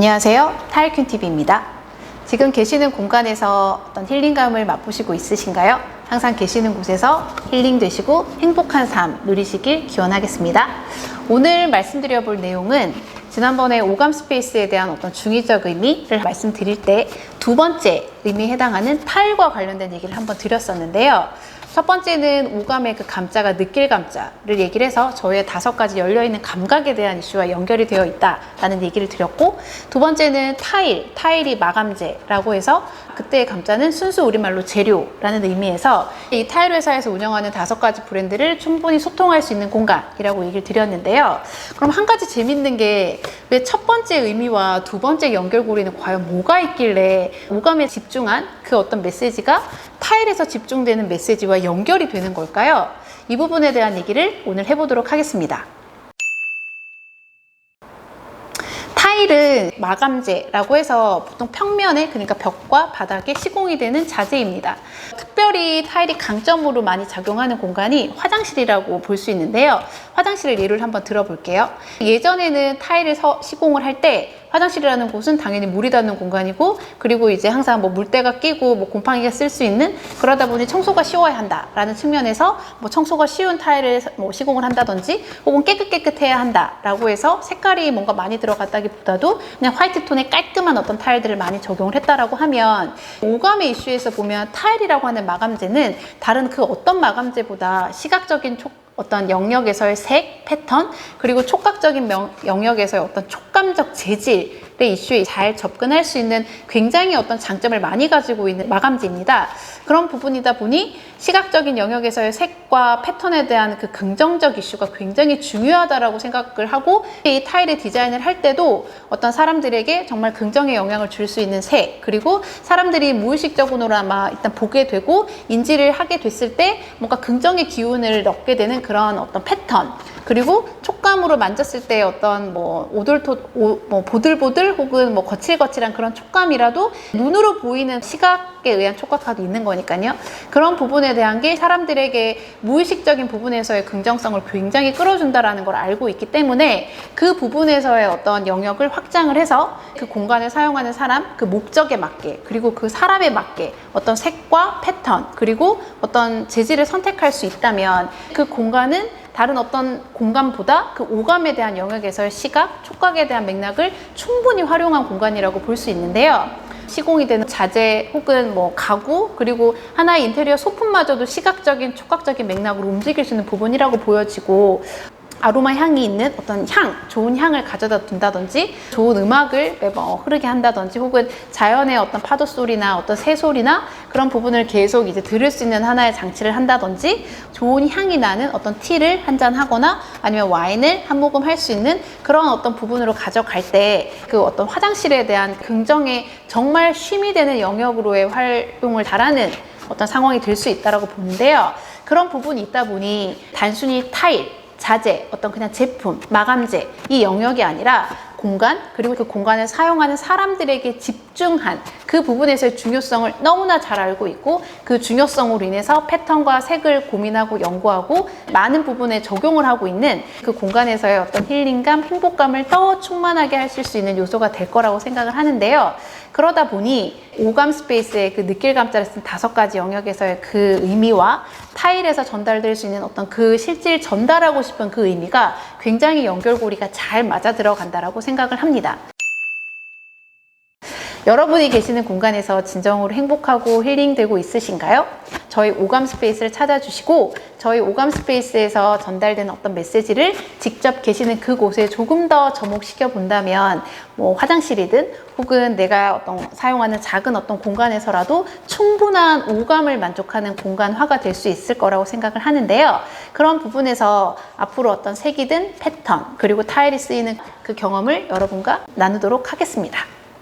안녕하세요. 타일퀸TV입니다. 지금 계시는 공간에서 어떤 힐링감을 맛보시고 있으신가요? 항상 계시는 곳에서 힐링되시고 행복한 삶 누리시길 기원하겠습니다. 오늘 말씀드려 볼 내용은 지난번에 오감 스페이스에 대한 어떤 중의적 의미를 말씀드릴 때 두 번째 의미에 해당하는 타일과 관련된 얘기를 한번 드렸었는데요. 첫 번째는 오감의 그 감자가 느낄 감자를 얘기를 해서 저의 다섯 가지 열려있는 감각에 대한 이슈와 연결이 되어 있다라는 얘기를 드렸고 두 번째는 타일, 타일이 마감재라고 해서 그때의 감자는 순수 우리말로 재료라는 의미에서 이 타일 회사에서 운영하는 다섯 가지 브랜드를 충분히 소통할 수 있는 공간이라고 얘기를 드렸는데요. 그럼 한 가지 재밌는 게 왜 첫 번째 의미와 두 번째 연결고리는 과연 뭐가 있길래 오감에 집중한 그 어떤 메시지가 타일에서 집중되는 메시지와 연결이 되는 걸까요? 이 부분에 대한 얘기를 오늘 해보도록 하겠습니다. 타일은 마감재라고 해서 보통 평면에 그러니까 벽과 바닥에 시공이 되는 자재입니다. 특별히 타일이 강점으로 많이 작용하는 공간이 화장실이라고 볼 수 있는데요. 화장실을 예를 한번 들어볼게요. 예전에는 타일을 서, 시공을 할때 화장실이라는 곳은 당연히 물이 닿는 공간이고 그리고 이제 항상 뭐 물때가 끼고 뭐 곰팡이가 쓸 수 있는 그러다 보니 청소가 쉬워야 한다라는 측면에서 뭐 청소가 쉬운 타일을 뭐 시공을 한다든지 혹은 깨끗깨끗해야 한다라고 해서 색깔이 뭔가 많이 들어갔다기보다도 그냥 화이트 톤의 깔끔한 어떤 타일들을 많이 적용을 했다라고 하면 오감의 이슈에서 보면 타일이라고 하는 마감재는 다른 그 어떤 마감재보다 시각적인 촉 어떤 영역에서의 색, 패턴, 그리고 촉각적인 명, 영역에서의 어떤 촉감적 재질 의 이슈에 잘 접근할 수 있는 굉장히 어떤 장점을 많이 가지고 있는 마감재입니다. 그런 부분이다 보니 시각적인 영역에서의 색과 패턴에 대한 그 긍정적 이슈가 굉장히 중요하다라고 생각을 하고 이 타일의 디자인을 할 때도 어떤 사람들에게 정말 긍정의 영향을 줄 수 있는 색 그리고 사람들이 무의식적으로나 마 일단 보게 되고 인지를 하게 됐을 때 뭔가 긍정의 기운을 넣게 되는 그런 어떤 패턴 그리고 촉감으로 만졌을 때 어떤 뭐 오돌토 오, 뭐 보들보들 혹은 뭐 거칠거칠한 그런 촉감이라도 눈으로 보이는 시각에 의한 촉각화도 있는 거니까요. 그런 부분에 대한 게 사람들에게 무의식적인 부분에서의 긍정성을 굉장히 끌어준다라는 걸 알고 있기 때문에 그 부분에서의 어떤 영역을 확장을 해서 그 공간을 사용하는 사람 그 목적에 맞게 그리고 그 사람에 맞게 어떤 색과 패턴 그리고 어떤 재질을 선택할 수 있다면 그 공간은 다른 어떤 공간보다 그 오감에 대한 영역에서의 시각, 촉각에 대한 맥락을 충분히 활용한 공간이라고 볼 수 있는데요. 시공이 되는 자재 혹은 뭐 가구 그리고 하나의 인테리어 소품마저도 시각적인 촉각적인 맥락으로 움직일 수 있는 부분이라고 보여지고 아로마 향이 있는 어떤 향, 좋은 향을 가져다 둔다든지 좋은 음악을 매번 흐르게 한다든지 혹은 자연의 어떤 파도 소리나 어떤 새 소리나 그런 부분을 계속 이제 들을 수 있는 하나의 장치를 한다든지 좋은 향이 나는 어떤 티를 한 잔 하거나 아니면 와인을 한 모금 할 수 있는 그런 어떤 부분으로 가져갈 때 그 어떤 화장실에 대한 긍정의 정말 쉼이 되는 영역으로의 활동을 잘하는 어떤 상황이 될 수 있다라고 보는데요. 그런 부분이 있다 보니 단순히 타일 자재, 어떤 그냥 제품, 마감재 이 영역이 아니라 공간 그리고 그 공간을 사용하는 사람들에게 집중한 그 부분에서의 중요성을 너무나 잘 알고 있고 그 중요성으로 인해서 패턴과 색을 고민하고 연구하고 많은 부분에 적용을 하고 있는 그 공간에서의 어떤 힐링감, 행복감을 더 충만하게 하실 수 있는 요소가 될 거라고 생각을 하는데요. 그러다 보니 오감 스페이스의 그 느낄감자를 쓴 다섯 가지 영역에서의 그 의미와 타일에서 전달될 수 있는 어떤 그 실질 전달하고 싶은 그 의미가 굉장히 연결고리가 잘 맞아 들어간다라고 생각을 합니다. 여러분이 계시는 공간에서 진정으로 행복하고 힐링되고 있으신가요? 저희 오감 스페이스를 찾아주시고 저희 오감 스페이스에서 전달되는 어떤 메시지를 직접 계시는 그곳에 조금 더 접목시켜 본다면 뭐 화장실이든 혹은 내가 어떤 사용하는 작은 어떤 공간에서라도 충분한 오감을 만족하는 공간화가 될 수 있을 거라고 생각을 하는데요. 그런 부분에서 앞으로 어떤 색이든 패턴 그리고 타일이 쓰이는 그 경험을 여러분과 나누도록 하겠습니다.